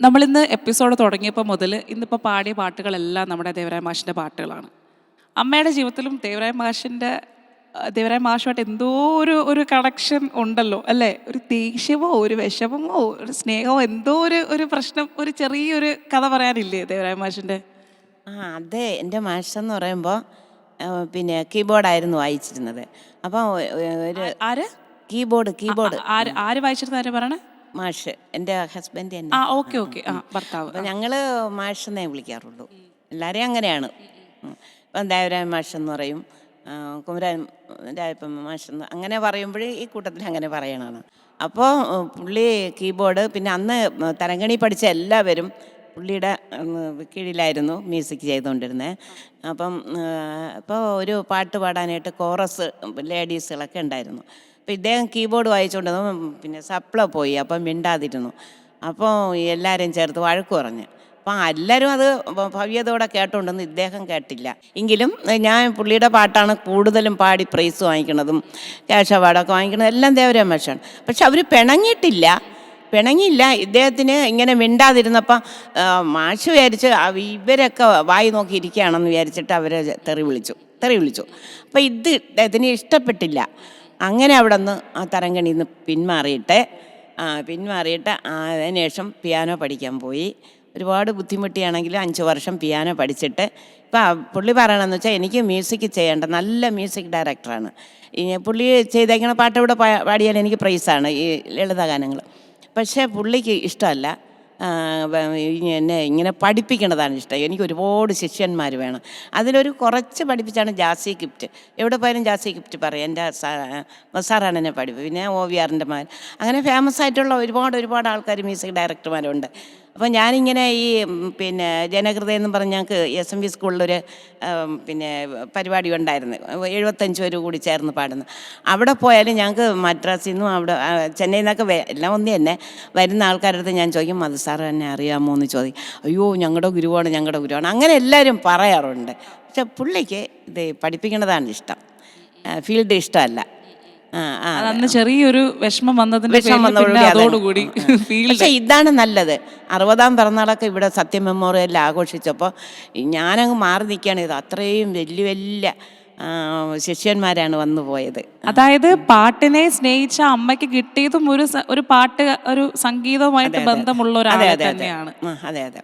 നമ്മളിന്ന് എപ്പിസോഡ് തുടങ്ങിയപ്പോൾ മുതൽ ഇന്നിപ്പോൾ പാടിയ പാട്ടുകളെല്ലാം നമ്മുടെ ദേവരായ മാഷിന്റെ പാട്ടുകളാണ്. അമ്മയുടെ ജീവിതത്തിലും ദേവരായ മാഷിന്റെ ദേവരായ മാഷുമായിട്ട് എന്തോ ഒരു ഒരു കണക്ഷൻ ഉണ്ടല്ലോ അല്ലേ? ഒരു ദേഷ്യമോ ഒരു വിഷമമോ ഒരു സ്നേഹമോ എന്തോ ഒരു ഒരു പ്രശ്നം ഒരു ചെറിയൊരു കഥ പറയാനില്ലേ ദേവരായ മാഷിന്റെ? ആ അതെ. എന്റെ മാഷെന്ന് പറയുമ്പോൾ പിന്നെ കീബോർഡായിരുന്നു വായിച്ചിരുന്നത്. അപ്പോൾ ഒരു ആര്? Keyboard keyboard. ആര് ആര് വായിച്ചിരുന്ന ആര് പറയണേ? മാഷ് എന്റെ ഹസ്ബൻഡ് തന്നെ. ആ ഓക്കെ ഓക്കെ. ആ ഭർത്താവ്. അപ്പം ഞങ്ങൾ മാഷെന്നേ വിളിക്കാറുള്ളൂ. എല്ലാവരെയും അങ്ങനെയാണ്. ഇപ്പം ദേവരായ മാഷെന്ന് പറയും. കുമരൻ രായപ്പൻ മാഷ് എന്ന് അങ്ങനെ പറയുമ്പോൾ ഈ കൂട്ടത്തിൽ അങ്ങനെ പറയണതാണ്. അപ്പോൾ പുള്ളി കീബോർഡ് പിന്നെ അന്ന് തരങ്കണി പഠിച്ച എല്ലാവരും പുള്ളിയുടെ കീഴിലായിരുന്നു മ്യൂസിക് ചെയ്തുകൊണ്ടിരുന്നത് അപ്പം അപ്പോൾ ഒരു പാട്ട് പാടാനായിട്ട് കോറസ് ലേഡീസുകളൊക്കെ ഉണ്ടായിരുന്നു. അപ്പോൾ ഇദ്ദേഹം കീബോർഡ് വായിച്ചുകൊണ്ട് പിന്നെ സപ്ല പോയി അപ്പം മിണ്ടാതിരുന്നു. അപ്പോൾ എല്ലാവരും ചേർത്ത് വഴക്ക് പറഞ്ഞു. അപ്പം എല്ലാവരും അത് ഭവ്യതയോടെ കേട്ടുണ്ടെന്ന് ഇദ്ദേഹം കേട്ടില്ല. എങ്കിലും ഞാൻ പുള്ളിയുടെ പാട്ടാണ് കൂടുതലും പാടി പ്രൈസ് വാങ്ങിക്കണതും ക്യാഷ് അവാർഡൊക്കെ വാങ്ങിക്കണതും എല്ലാം ദേവരാമേഷാണ് പക്ഷെ അവർ പിണങ്ങിയിട്ടില്ല. പിണങ്ങിയില്ല. ഇദ്ദേഹത്തിന് ഇങ്ങനെ മിണ്ടാതിരുന്നപ്പം മാഷ് വിചാരിച്ച് ഇവരൊക്കെ വായി നോക്കി ഇരിക്കുകയാണെന്ന് വിചാരിച്ചിട്ട് അവരെ തെറി വിളിച്ചു. തെറി വിളിച്ചു. അപ്പം ഇത് ഇദ്ദേഹത്തിന് ഇഷ്ടപ്പെട്ടില്ല. അങ്ങനെ അവിടെ നിന്ന് ആ തരംഗണി നിന്ന് പിന്മാറിയിട്ട് പിന്മാറിയിട്ട് അതിനുശേഷം പിയാനോ പഠിക്കാൻ പോയി. ഒരുപാട് ബുദ്ധിമുട്ടിയാണെങ്കിലും അഞ്ച് വർഷം പിയാനോ പഠിച്ചിട്ട്. ഇപ്പം പുള്ളി പറയണമെന്ന് വെച്ചാൽ എനിക്ക് മ്യൂസിക് ചെയ്യേണ്ട നല്ല മ്യൂസിക് ഡയറക്ടറാണ്. പുള്ളി ചെയ്തേക്കണ പാട്ട് ഇവിടെ പാടിയാൽ എനിക്ക് പ്രൈസാണ് ഈ ലളിതഗാനങ്ങൾ പക്ഷേ പുള്ളിക്ക് ഇഷ്ടമല്ല. എന്നെ ഇങ്ങനെ പഠിപ്പിക്കണതാണ് ഇഷ്ടം. എനിക്ക് ഒരുപാട് ശിഷ്യന്മാർ വേണം. അതിലൊരു കുറച്ച് പഠിപ്പിച്ചാണ് ജാസി ഗിഫ്റ്റ്. എവിടെ പോയാലും ജാസി ഗിഫ്റ്റ് പറയും. എന്റെ സാറാണ് എന്നെ പഠിപ്പ്. പിന്നെ ഒ വി ആറിന്റെ മാർ അങ്ങനെ ഫേമസ് ആയിട്ടുള്ള ഒരുപാട് ഒരുപാട് ആൾക്കാർ മ്യൂസിക് ഡയറക്ടർമാരുണ്ട്. അപ്പോൾ ഞാനിങ്ങനെ ഈ പിന്നെ ജനഹൃദയം എന്ന് പറഞ്ഞ് ഞങ്ങൾക്ക് എസ് എം വി സ്കൂളിലൊരു പിന്നെ പരിപാടി ഉണ്ടായിരുന്നു. എഴുപത്തഞ്ച് പേര് കൂടി ചേർന്ന് പാടുന്നു. അവിടെ പോയാലും ഞങ്ങൾക്ക് മദ്രാസിൽ നിന്നും അവിടെ ചെന്നൈയിൽ നിന്നൊക്കെ എല്ലാം ഒന്ന് തന്നെ. വരുന്ന ആൾക്കാരുടെ അടുത്ത് ഞാൻ ചോദിക്കും മധു സാറ് തന്നെ അറിയാമോ? എന്ന് ചോദിക്കും. അയ്യോ ഞങ്ങളുടെ ഗുരുവാണ് ഞങ്ങളുടെ ഗുരുവാണ്. അങ്ങനെ എല്ലാവരും പറയാറുണ്ട്. പക്ഷെ പുള്ളിക്ക് ഇത് പഠിപ്പിക്കുന്നതാണ് ഇഷ്ടം. ഫീൽഡ് ഇഷ്ടമല്ല. അന്ന് ചെറിയൊരു വിഷമം വന്നതിന്റെ അതോടുകൂടി പക്ഷെ ഇതാണ് നല്ലത്. അറുപതാം പിറന്നാളൊക്കെ ഇവിടെ സത്യ മെമ്മോറിയൽ ആഘോഷിച്ചപ്പോൾ ഞാനങ്ങ് മാറി നിൽക്കുകയാണ് ഇത് അത്രയും വലിയ വലിയ ശിഷ്യന്മാരാണ് വന്നു പോയത്. അതായത് പാട്ടിനെ സ്നേഹിച്ച അമ്മയ്ക്ക് കിട്ടിയതും ഒരു ഒരു പാട്ട് ഒരു സംഗീതവുമായിട്ട് ബന്ധമുള്ള ഒരാളെ തന്നെയാണ്. അതെ അതെ.